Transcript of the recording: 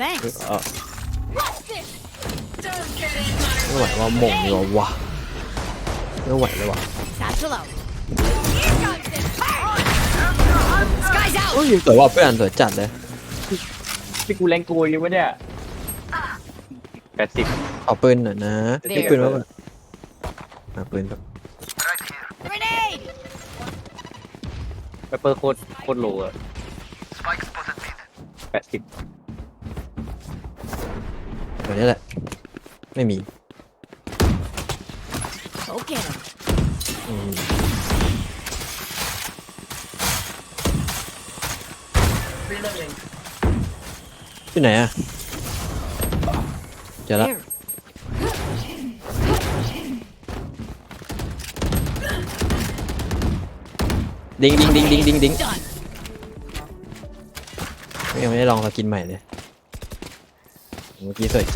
Thanks. เออไม่ไหวว่าหม่งดีกว่าวะไม่ไหวเลยว่ะ Satchel out. Here comes it. Sky's โอ้ out. ยสวยว่าเพื่อนสวยจัดเลยที่กูแรงกูอยู่วะเนี่ยแปดสิบเอาปืนหน่อยนะพี่ปืนมาก่อนมาปืนแบบ Grenade. เปเปอร์โคตรโคตรโลอะแปดสิบ แบบนี้แหละ ไม่มี Go get him. อืมที่ไหนอะเจอแล้ว There. ดิงดิงดิงดิงดิงดิง Done. ยังไม่ได้ลองสกินใหม่เลย เมื่อกี้สวยจริง